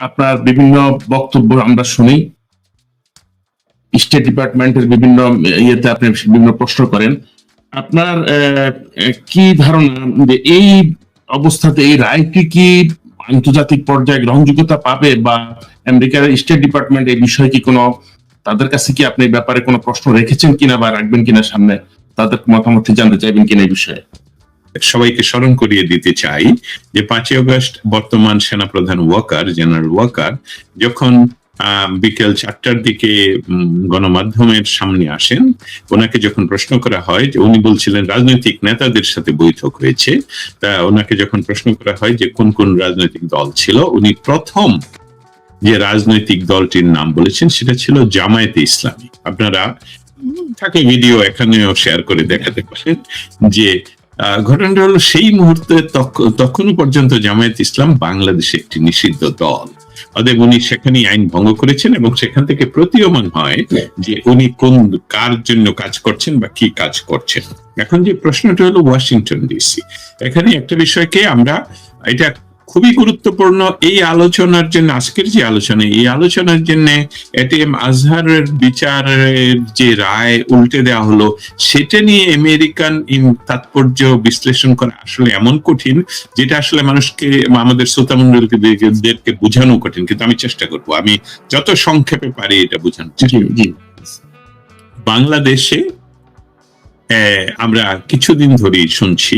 আপনার বিভিন্ন বক্তব্য আমরা শুনি। স্টেট ডিপার্টমেন্টের বিভিন্ন ইয়েতে আপনি বিভিন্ন প্রশ্ন করেন। আপনার কি ধারণা যে এই অবস্থাতে এই রায়টি কি আন্তর্জাতিক পর্যায়ে গ্রহণযোগ্যতা পাবে বা আমেরিকার স্টেট ডিপার্টমেন্ট এই বিষয়ে কি কোনো, তাদের কাছে কি আপনি ব্যাপারে কোনো প্রশ্ন রেখেছেন কিনা বা রাখবেন কিনা সামনে? তাদের মতামত জানতে চাইবেন কিনা এই বিষয়ে? সবাইকে স্মরণ করিয়ে দিতে চাই যে পাঁচই আগস্ট বর্তমান সেনাপ্রধান ওয়াকার, জেনারেল ওয়াকার, যখন বিকেল চারটার দিকে গণমাধ্যমের সামনে আসেন, ওনাকে যখন প্রশ্ন করা হয় যে উনি বলছিলেন রাজনৈতিক নেতাদের সাথে বৈঠক হয়েছে, তা ওনাকে যখন প্রশ্ন করা হয় যে কোন কোন রাজনৈতিক দল ছিল, উনি প্রথম যে রাজনৈতিক দলটির নাম বলেছেন সেটা ছিল জামায়াতে ইসলামী। আপনারা থাকে ভিডিও এখানেও শেয়ার করে দেখাতে পারেন যে ঘটনাটা হলো সেই মুহূর্তে তখ- তখনও পর্যন্ত জামায়াত ইসলাম বাংলাদেশে একটি নিষিদ্ধ দল। অতএব উনি সেখানে আইন ভঙ্গ করেছেন এবং সেখান থেকে প্রতীয়মান হয় যে উনি কোন কার জন্য কাজ করছেন বা কি কাজ করছেন। এখন যে প্রশ্নটা হলো ওয়াশিংটন ডিসি। এখানে একটা বিষয়কে আমরা এটা খুবই গুরুত্বপূর্ণ এই আলোচনার জন্য আজকের যে আলোচনা এই আলোচনার জন্য এটিএম আজহারের বিচারের যে রায় উল্টে দেওয়া হলো সেটা নিয়ে আমেরিকান ইম- তাৎপর্য বিশ্লেষণ করা আসলে এমন কঠিন যেটা আসলে মানুষকে আমাদের শ্রোতামণ্ডলকে বোঝানো কঠিন কিন্তু আমি চেষ্টা করব। আমি যত সংক্ষেপে পারি এটা বোঝানোর চেষ্টা বাংলাদেশে আমরা কিছুদিন ধরেই শুনছি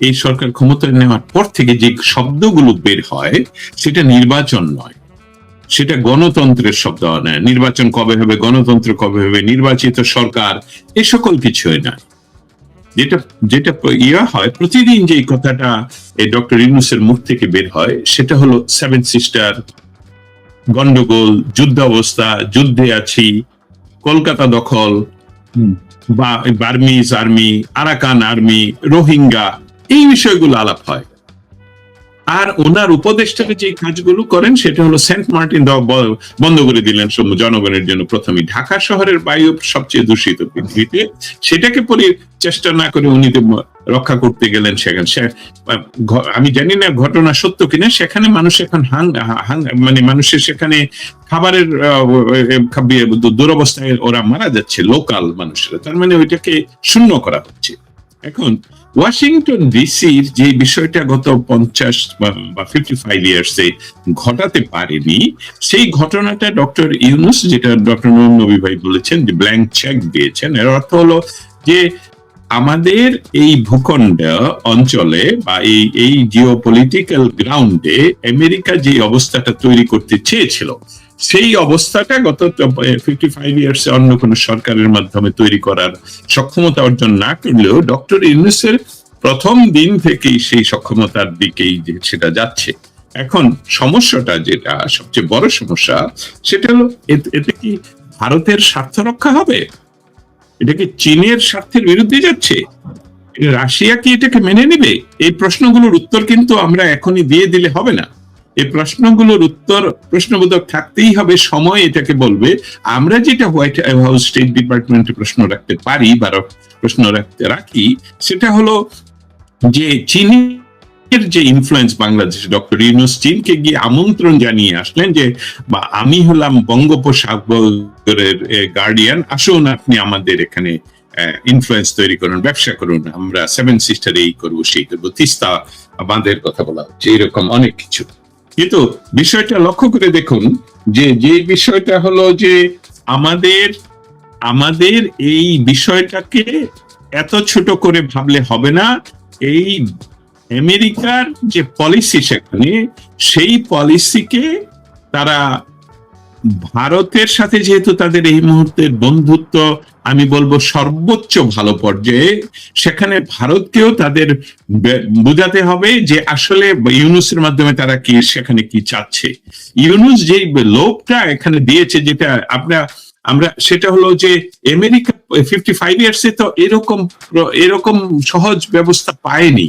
এই সরকার ক্ষমতায় নেওয়ার পর থেকে যে শব্দগুলো বের হয় সেটা নির্বাচন নয়। সেটা গণতন্ত্রের শব্দ নয়। নির্বাচন কবে হবে গণতন্ত্র কবে হবে নির্বাচিত সরকার এ সকল কিছুই নয়। যেটা যেটা ইয়া হয় প্রতিদিন যে কথাটা এই ডক্টর ইউনুসের মুখ থেকে বের হয় সেটা হলো সেভেন সিস্টার গন্ডগোল যুদ্ধ অবস্থা যুদ্ধে আছি কলকাতা দখল বা Burmese army Arakan army Rohingya এই বিষয়গুলো আলাপ হয়। আর ওনার উপদেষ্টারা যে কাজগুলো করেন, সেটা হলো সেন্ট মার্টিন বন্ধ করে দিলেন জনগণের জন্য প্রথমে ঢাকা শহরের বায়ু সবচেয়ে দূষিত পৃথিবীতে। সেটাকে পরে চেষ্টা না করে উনি রক্ষা করতে গেলেন সেখানে আমি জানি না ঘটনা সত্য কিনা, সেখানে মানুষ এখন হাং, হাং- মানে মানুষের সেখানে খাবারের দুরবস্থায় ওরা মারা যাচ্ছে, লোকাল মানুষেরা। তার মানে ওইটাকে শূন্য করা হচ্ছে। এখন ওয়াশিংটন ডিসির যে বিষয়টা গত পঞ্চাশ বা ফিফটি ফাইভ ইয়ার্সে ঘটাতে পারেনি, সেই ঘটনাটা ডক্টর ইউনুস, যেটা ডক্টর নবী ভাই বলেছেন যে ব্ল্যাঙ্ক চেক দিয়েছেন, এর অর্থ হলো যে আমাদের এই ভূখণ্ড অঞ্চলে বা এই এই জিও পলিটিক্যাল গ্রাউন্ডে আমেরিকা যে অবস্থাটা তৈরি করতে চেয়েছিল সেই অবস্থাটা গত ফিফটি ফাইভ ইয়ার্স অন্য কোন সরকারের মাধ্যমে তৈরি করার সক্ষমতা অর্জন না করলেও ডক্টর ইউনুসের প্রথম দিন থেকেই সেই সক্ষমতার দিকেই যে সেটা যাচ্ছে। এখন সমস্যাটা যেটা, সবচেয়ে বড় সমস্যা, সেটা হলো এতে- কি ভারতের স্বার্থ রক্ষা হবে? এটা কি চীনের স্বার্থের বিরুদ্ধে যাচ্ছে? রাশিয়া কি এটাকে মেনে নেবে? এই প্রশ্নগুলোর উত্তর কিন্তু আমরা এখনই দিয়ে দিলে হবে না। এই প্রশ্নগুলোর উত্তর প্রশ্নবোধক থাকতেই হবে, সময় এটাকে বলবে। আমরা যেটা হোয়াইট হাউস স্টেট ডিপার্টমেন্টে প্রশ্ন রাখতে পারি বা প্রশ্ন রাখতে রাখি, সেটা হলো যে চীনের যে ইনফ্লুয়েন্স বাংলাদেশে, ডক্টর ইউনুস চীনকে গিয়ে আমন্ত্রণ জানিয়ে আসলেন যে, বা আমি হলাম বঙ্গোপসাগরের গার্ডিয়ান আসুন আপনি আমাদের এখানে ইনফ্লুয়েন্স তৈরি করুন, ব্যবসা করুন। আমরা সেভেন সিস্টার এই করব, সেই করব। তিস্তা বাঁধের কথা বলা হচ্ছে, এরকম অনেক কিছু। কিন্তু বিষয়টা লক্ষ্য করে দেখুন যে যে বিষয়টা হলো যে আমাদের আমাদের এই বিষয়টাকে এত ছোট করে ভাবলে হবে না। এই আমেরিকার যে পলিসি সেখানে, সেই পলিসিকে তারা ভারতের সাথে যেহেতু তাদের এই মুহূর্তের বন্ধুত্ব আমি বলব সর্বোচ্চ ভালো পর্যায়ে। সেখানে ভারতকেও তাদের বোঝাতে হবে যে আসলে ইউনুসের মাধ্যমে তারা কি, সেখানে কি চাচ্ছে। ইউনুস যে লোকটা এখানে দিয়েছে যেটা আমরা আমরা, সেটা হলো যে আমেরিকা ফিফটি ফাইভ ইয়ার্সে তো এরকম এরকম সহজ ব্যবস্থা পায়নি।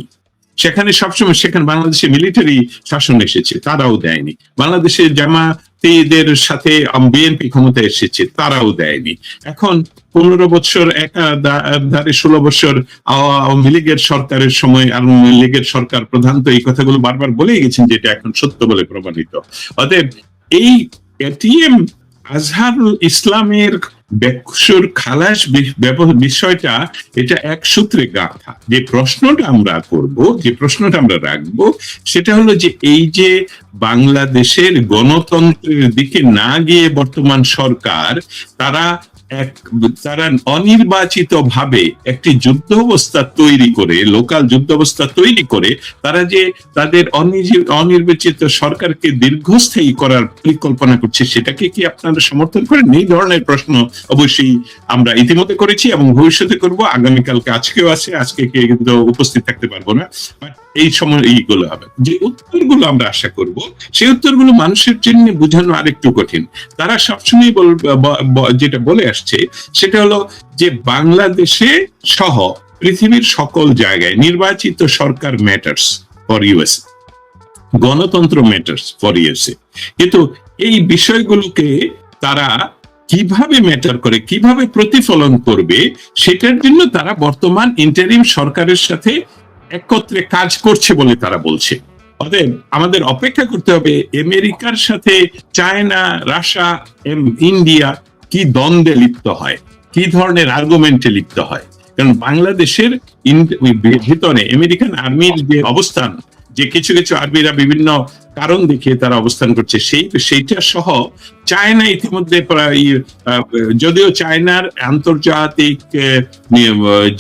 সেখানে সবসময়, সেখানে বাংলাদেশে মিলিটারি শাসন এসেছে, তারাও দেয়নি। বাংলাদেশের জামা ব্যক্তিদের সাথে বিএনপি ক্ষমতায় এসেছে, তারাও দেয়নি। এখন পনেরো বছর একাধারে ষোলো বছর আওয়ামী লীগের সরকারের সময় আওয়ামী লীগের সরকার প্রধান তো এই কথাগুলো বারবার বলে গেছেন যেটা এখন সত্য বলে প্রমাণিত। অতএব এই এটিএম আজহারুল ইসলামের বেকসুর খালাস বিষয়টা এটা এক সূত্রে গাঁথা। যে প্রশ্নটা আমরা করব, যে প্রশ্নটা আমরা রাখব, সেটা হলো যে এই যে বাংলাদেশের গণতন্ত্রের দিকে না গিয়ে বর্তমান সরকার, তারা এক তারা অনির্বাচিত ভাবে একটি যুদ্ধ অবস্থা তৈরি করে, লোকাল যুদ্ধ অবস্থা তৈরি করে, তারা যে তাদের অনির্বাচিত সরকারকে দীর্ঘস্থায়ী করার পরিকল্পনা করছে, সেটাকে কি আপনারা সমর্থন করেন? এই ধরনের প্রশ্ন অবশ্যই আমরা ইতিমধ্যে করেছি এবং ভবিষ্যতে করব। আগামীকালকে আজকেও আছে, আজকে কিন্তু উপস্থিত থাকতে পারব না। এই সময় এইগুলো হবে। যে উত্তরগুলো আমরা আশা করব, সেই উত্তরগুলো মানুষের জন্য বোঝানো আরেকটু কঠিন। তারা সবসময় যেটা বলে আসছে, সেটা হলো যে বাংলাদেশে সহ পৃথিবীর সকল জায়গায় নির্বাচিত সরকার ম্যাটার্স ফর ইউএস গণতন্ত্র ম্যাটার্স ফর ইউএসএ কিন্তু এই বিষয়গুলোকে তারা কীভাবে ম্যাটার করে, কীভাবে প্রতিফলন করবে, সেটার জন্য তারা বর্তমান ইন্টারিম সরকারের সাথে একত্রে কাজ করছে বলে তারা বলছে। অতএব আমাদের অপেক্ষা করতে হবে, আমেরিকার সাথে চায়না, রাশিয়া ইন্ডিয়া কি দ্বন্দ্বে লিপ্ত হয়, কি ধরনের আর্গুমেন্টে লিপ্ত হয়। কারণ বাংলাদেশের ভিতরে আমেরিকান আর্মির যে অবস্থান যে কিছু কিছু আর্মিরা বিভিন্ন কারণ দেখিয়ে তারা অবস্থান করছে, সেই, সেইটা সহ চায়না ইতিমধ্যে প্রায় যদিও চায়নার আন্তর্জাতিক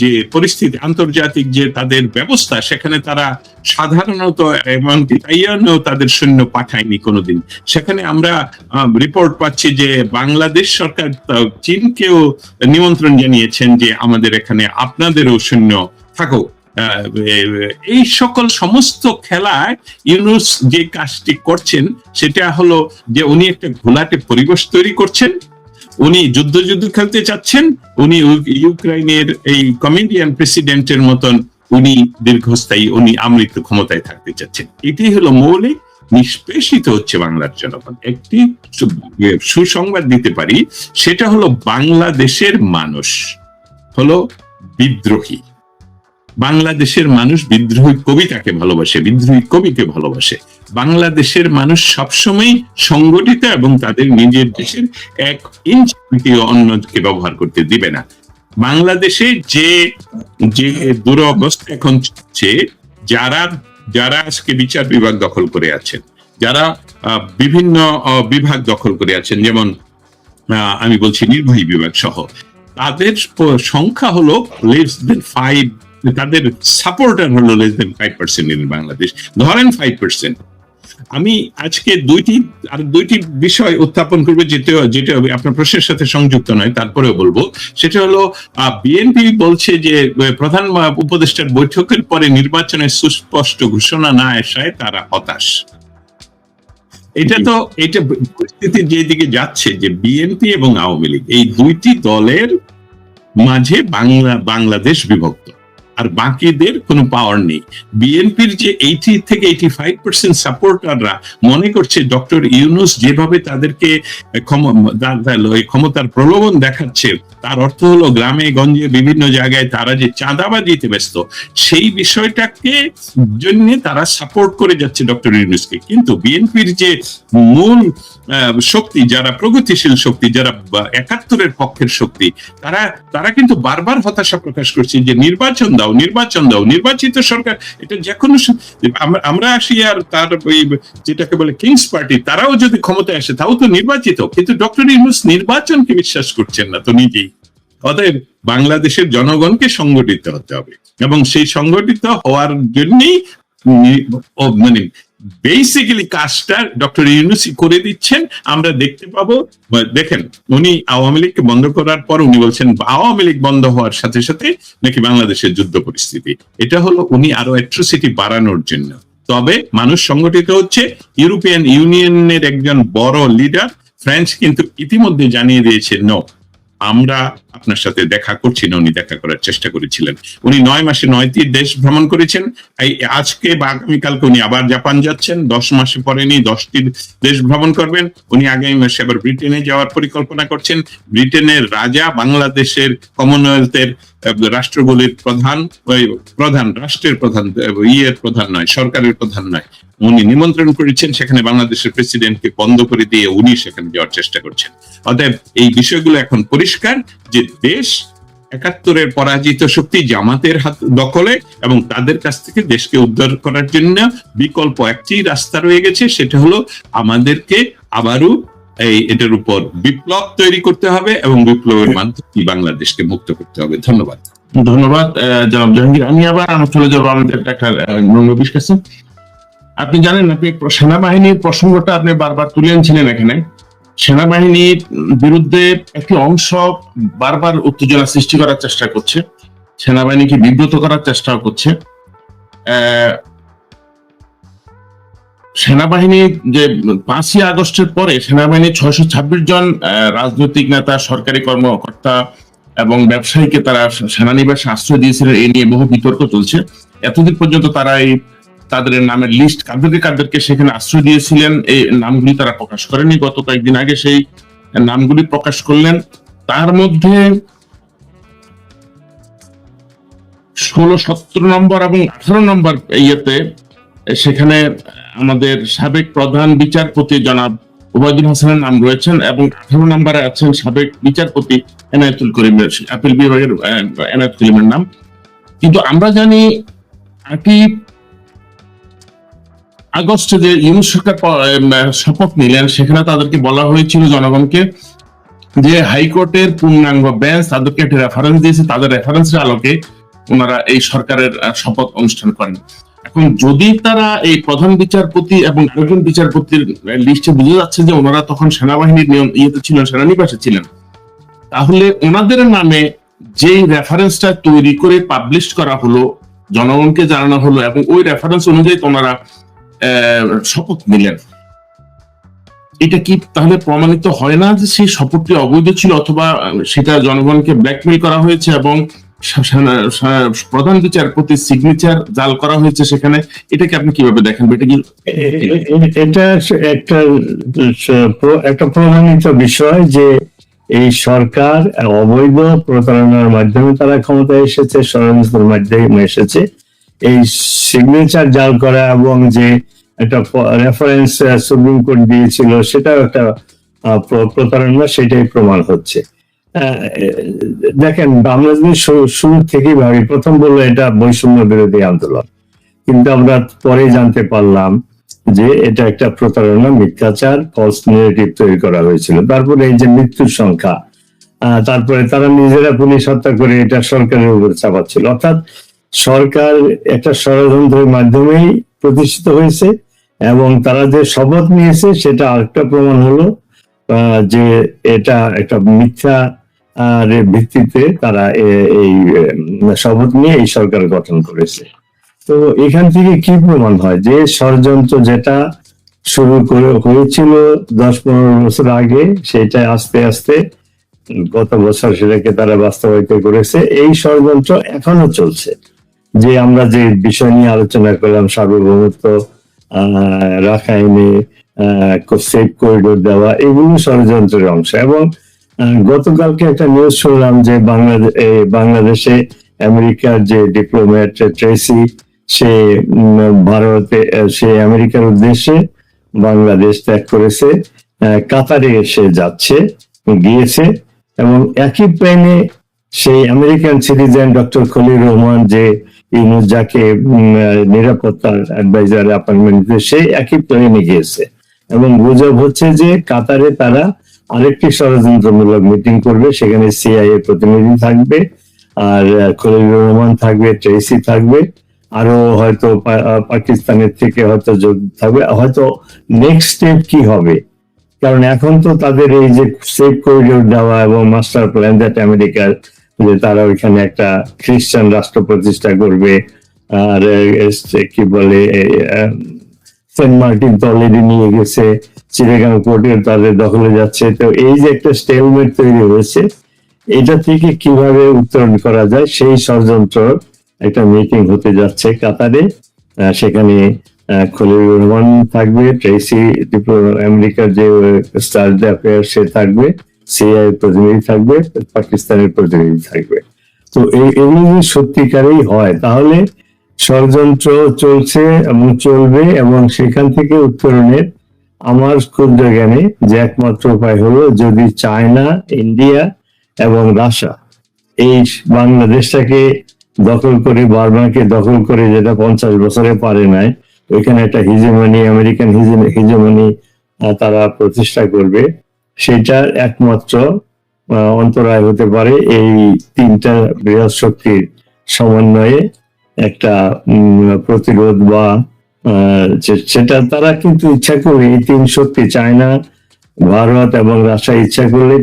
যে পরিস্থিতি, আন্তর্জাতিক যে তাদের ব্যবস্থা, সেখানে তারা সাধারণত এমনকি তাইয়ানেও তাদের সৈন্য পাঠায়নি কোনোদিন। সেখানে আমরা রিপোর্ট পাচ্ছি যে বাংলাদেশ সরকার চীনকেও নিমন্ত্রণ জানিয়েছেন যে আমাদের এখানে আপনাদেরও সৈন্য থাকুক। এই সকল সমস্ত খেলায় ইউনুস যে কাজটি করছেন, সেটা হলো যে উনি একটা ঘোলাটে পরিবেশ তৈরি করছেন, উনি যুদ্ধ যুদ্ধ খেলতে চাচ্ছেন, উনি ইউ- ইউক্রাইনের এই কমেডিয়ান প্রেসিডেন্টের মতন উনি দীর্ঘস্থায়ী, উনি আমৃত ক্ষমতায় থাকতে চাচ্ছেন। এটাই হলো মৌলিক, নিষ্পেষিত হচ্ছে বাংলার জনগণ। একটি সুসংবাদ দিতে পারি, সেটা হলো বাংলাদেশের মানুষ হলো বিদ্রোহী। বাংলাদেশের মানুষ বিদ্রোহী কবিতাকে ভালোবাসে, বিদ্রোহী কবিকে ভালোবাসে। বাংলাদেশের মানুষ সবসময় সংগঠিত এবং তাদের নিজের দেশের এক ইঞ্চ অন্যকে ব্যবহার করতে দিবে না। বাংলাদেশে যে যে দুরবস্থা এখন চলছে, যারা যারা আজকে বিচার বিভাগ দখল করে আছেন, যারা বিভিন্ন বিভাগ দখল করে আছেন, যেমন আমি বলছি নির্বাহী বিভাগ সহ, তাদের সংখ্যা হলো লেস দেন ফাইভ তাদের সাপোর্টার হলো less than five percent in Bangladesh ধরেন ফাইভ পার্সেন্ট আমি আজকে দুইটি, আর দুইটি বিষয় উত্থাপন করব যেটা যেটা আপনার প্রশ্নের সাথে সংযুক্ত নয়, তারপরেও বলব। সেটা হলো বিএনপি বলছে যে প্রধান উপদেষ্টার বৈঠকের পরে নির্বাচনের সুস্পষ্ট ঘোষণা না আসায় তারা হতাশ। এটা তো, এটা পরিস্থিতি যেদিকে যাচ্ছে, যে বিএনপি এবং আওয়ামী লীগ, এই দুইটি দলের মাঝে বাংলা, বাংলাদেশ বিভক্ত। আর বাকিদের কোনো পাওয়ার নেই। বিএনপির যে এইটি থেকে এইটি ফাইভ পার্সেন্ট সাপোর্টাররা মনে করছে ডক্টর ইউনুস যেভাবে তাদেরকে ক্ষমতার প্রলোভন দেখাচ্ছে তার অর্থ হলো গ্রামে, গঞ্জে, বিভিন্ন জায়গায় তারা যে চাঁদাবাজিতে ব্যস্ত, সেই বিষয়টাকে জন্য তারা সাপোর্ট করে যাচ্ছে ডক্টর ইউনুসকে। কিন্তু বিএনপির যে মূল শক্তি, যারা প্রগতিশীল শক্তি, যারা একাত্তরের পক্ষের শক্তি, তারা তারা কিন্তু বারবার হতাশা প্রকাশ করছে যে নির্বাচন দাও নির্বাচন দাও, নির্বাচিত সরকার, এটা যে কোনো আমরা- আসি আর তার ওই যেটাকে বলে কিংস পার্টি তারাও যদি ক্ষমতায় আসে, তাও তো নির্বাচিত। কিন্তু ডক্টর ইউনুস নির্বাচনকে বিশ্বাস করছেন না, তো নিজেই। অতএব বাংলাদেশের জনগণকে সংগঠিত হতে হবে। এবং সেই সংগঠিত হওয়ার জন্যই মানে বেসিক্যালি কাজটা ডক্টর ইউনুসি করে দিচ্ছেন। আমরা দেখতে পাবো দেখেন, উনি আওয়ামী লীগকে বন্ধ করার পর উনি বলছেন আওয়ামী লীগ বন্ধ হওয়ার সাথে সাথে নাকি বাংলাদেশের যুদ্ধ পরিস্থিতি। এটা হলো উনি আরও অ্যাট্রোসিটি বাড়ানোর জন্য। তবে মানুষ সংগঠিত হচ্ছে। ইউরোপিয়ান ইউনিয়নের একজন বড় লিডার ফ্রান্স কিন্তু ইতিমধ্যে জানিয়ে দিয়েছে নো আমরা আপনার সাথে দেখা করছি না উনি দেখা করার চেষ্টা করেছিলেন। উনি নয় মাসে নয়টি দেশ ভ্রমণ করেছেন। আজকে বা আগামীকালকে উনি আবার জাপান যাচ্ছেন। দশ মাসে পরে নি দশটি দেশ ভ্রমণ করবেন। উনি আগামী মাসে আবার ব্রিটেনে যাওয়ার পরিকল্পনা করছেন। ব্রিটেনের রাজা বাংলাদেশের কমনওয়েলথের রাষ্ট্রগুলির প্রধান প্রধান, রাষ্ট্রের প্রধান ইয়ের প্রধান নয়, সরকারের প্রধান নয়। উনি নিমন্ত্রণ করেছেন, সেখানে বাংলাদেশের প্রেসিডেন্টকে বন্ধ করে দিয়ে উনি সেখানে যাওয়ার চেষ্টা করছেন। অতএব এই বিষয়গুলো এখন পরিষ্কার যে দেশ একাত্তরের পরাজিত শক্তি জামাতের হাত দখলে এবং তাদের কাছ থেকে দেশকে উদ্ধার করার জন্য বিকল্প একটি রাস্তা রয়ে গেছে, সেটা হলো আমাদেরকে আবারও এই এটার উপর বিপ্লব তৈরি করতে হবে এবং বিপ্লবের মাধ্যমে বাংলাদেশকে মুক্ত করতে হবে। ধন্যবাদ। ধন্যবাদ জনাব জাহাঙ্গীর। আমি আবার চলে যাব আমাদের একটা নবীর কাছে। আপনি জানেন, আপনি সেনাবাহিনীর প্রসঙ্গটা আপনি বারবার তুলে আনছিলেন এখানে। সেনাবাহিনীর বিরুদ্ধে একটি অংশ বারবার উত্তেজনা সৃষ্টি করার চেষ্টা করছে। সেনাবাহিনীকে বিব্রত করার চেষ্টা করছে। সেনাবাহিনী যে পাঁচই আগস্টের পরে সেনাবাহিনীর ছয়শো ছাব্বিশ জন রাজনৈতিক নেতা, সরকারি কর্মকর্তা এবং ব্যবসায়ীকে তারা সেনানিবাসে আশ্রয় দিয়েছিলেন। এই নিয়ে বহু বিতর্ক চলছে। এতদিন পর্যন্ত তারা এই তাদের নামের লিস্ট কাদেরকে কাদেরকে সেখানে আশ্রয় দিয়েছিলেন। এই নামগুলি তারা প্রকাশ করেনি। গত কয়েকদিন আগে সেই নামগুলি প্রকাশ করলেন। তার মধ্যে ষোলো সতেরো নম্বর এবং আঠারো নম্বর ইয়েতে সেখানে আমাদের সাবেক প্রধান বিচারপতি জনাব ওবায়দুল হাসানের নাম রয়েছেন এবং আঠারো নম্বরে আছেন সাবেক বিচারপতি এনায়েতুল করিমের আপিল বিভাগের এনায়েত করিমের নাম। কিন্তু আমরা জানি আটই আগস্টে যে ইউনুস সরকার শপথ নিলেন, সেখানে তাদেরকে বলা হয়েছিল জনগণকে যে হাইকোর্টের পূর্ণাঙ্গ বেঞ্চ তাদেরকে একটা রেফারেন্স দিয়েছে, তাদের রেফারেন্সের আলোকে ওনারা এই সরকারের শপথ অনুষ্ঠান করেন। এখন যদি তারা এই প্রধান বিচারপতি এবং আরেকজন বিচারপতির লিস্টে বুঝে যাচ্ছে যে ওনারা তখন সেনাবাহিনীর নিয়ম ইয়েতে ছিলেন সেনানিবাসে ছিলেন তাহলে ওনাদের নামে যেই রেফারেন্সটা তৈরি করে পাবলিশ করা হলো জনগণকে জানানো হলো এবং ওই রেফারেন্স অনুযায়ী আহ, শপথ নিলেন। এটা কি তাহলে প্রমাণিত হয় না যে সেই শপথটি অবৈধ ছিল অথবা সেটা জনগণকে ব্ল্যাকমেল করা হয়েছে এবং প্রধান বিচারপতি সিগনেচার জাল করা হয়েছে সেখানে। এটাকে আপনি কীভাবে দেখেন? এটা কি এটা একটা একটা প্রমাণিত বিষয় যে এই সরকার অবৈধ প্রতারণার মাধ্যমে তারা ক্ষমতায় এসেছে ষড়যন্ত্রের মাধ্যমে এসেছে। এই সিগনেচার জাল করা এবং যে একটা রেফারেন্স সুপ্রিম কোর্ট দিয়েছিল, সেটাও একটা প্রতারণা, সেটাই প্রমাণ হচ্ছে। দেখেন যদি শুরু থেকেই ভাবি, প্রথম বলল এটা বৈষম্য বিরোধী আন্দোলন। কিন্তু আমরা পরে জানতে পারলাম যে এটা একটা প্রতারণা, মিথ্যাচার ফলস নেগেটিভ তৈরি করা হয়েছিল। তারপরে এই যে মৃত্যুর সংখ্যা তারপরে তারা নিজেরা পুলিশ হত্যা করে এটা সরকারের উপর চাপাচ্ছিল। অর্থাৎ সরকার একটা ষড়যন্ত্রের মাধ্যমেই প্রতিষ্ঠিত হয়েছে এবং তারা যে শপথ নিয়েছে, সেটা আরেকটা প্রমাণ হলো যে এটা একটা মিথ্যা আহ, এর ভিত্তিতে তারা এই শপথ নিয়ে এই সরকার গঠন করেছে। তো এখান থেকে কি প্রমাণ হয়? যে ষড়যন্ত্র যেটা শুরু করে হয়েছিল দশ পনেরো বছর আগে সেটা আস্তে আস্তে গত বছর সেটাকে তারা বাস্তবায়িত করেছে। এই ষড়যন্ত্র এখনও চলছে। যে আমরা যে বিষয় নিয়ে আলোচনা করলাম সার্বভৌমত্ব আহ রাখাইনে সেফ করিডোর দেওয়া এগুলো ষড়যন্ত্রের অংশ। এবং গতকালকে একটা নিউজ শুনলাম যে বাংলাদেশ আমেরিকার যে ডিপ্লোম্যাট ট্রেসি সে ভারতে সে আমেরিকার উদ্দেশ্যে বাংলাদেশ ত্যাগ করেছে। কাতারে এসে যাচ্ছে, গিয়েছে এবং একই প্লেনে সেই American citizen doctor Khalil Rahman যে ইউনুস যাকে নিরাপত্তার অ্যাডভাইজার অ্যাপয়েন্টমেন্ট সেই একই প্লেনে গিয়েছে এবং গুজব হচ্ছে যে কাতারে তারা আরেকটি ষড়যন্ত্রমূলক মিটিং করবে, সেখানে সিআইএ প্রতিনিধি থাকবে, আর খলিলুর রহমান থাকবে ট্রেসি থাকবে, আরও হয়তো পাকিস্তানের থেকে হয়তো যোগ থাকবে, হয়তো নেক্সট স্টেপ কি হবে? কারণ এখন তো তাদের এই যে সেফ করিডোর দেওয়া এবং মাস্টার প্ল্যান দ্যাট আমেরিকার যে তারা ওইখানে একটা খ্রিস্টান রাষ্ট্র প্রতিষ্ঠা করবে, আর কি বলে সেন্ট মার্টিন তো অলরেডি নিয়ে গেছে চিড়েগাঁও কোর্টের তাদের দখলে যাচ্ছে। তো এই যে একটা স্টেলমেট তৈরি হয়েছে এটা থেকে কীভাবে উত্তরণ করা যায়? সেই ষড়যন্ত্র একটা মিটিং হতে যাচ্ছে কাতারে। সেখানে আহ, খলিলুর রহমান থাকবে ট্রেসি আমেরিকার যে স্টার অ্যাফেয়ার সে থাকবে সিআই প্রতিনিধি থাকবে পাকিস্তানের প্রতিনিধি থাকবে। তো এগুলো যদি সত্যিকারেই হয় তাহলে ষড়যন্ত্র চলছে এবং চলবে এবং সেখান থেকে উত্তরণের আমার ক্ষুদ্র জ্ঞানে যে একমাত্র উপায় হলো যদি চায়না, ইন্ডিয়া এবং রাশিয়া এই বাংলাদেশটাকে দখল করে, বার্মাকে দখল করে যেটা পঞ্চাশ বছরে পারে নাই, ওইখানে একটা হিজেমনি আমেরিকান হিজেমনি তারা প্রতিষ্ঠা করবে, সেটার একমাত্র অন্তরায় হতে পারে এই তিনটা বৃহৎ শক্তির সমন্বয়ে একটা প্রতিরোধ বা সেটা তারা কিন্তু ইচ্ছা করে। এই তিন শক্তি চায়না ভারত এবং রাশিয়া ইচ্ছা করলে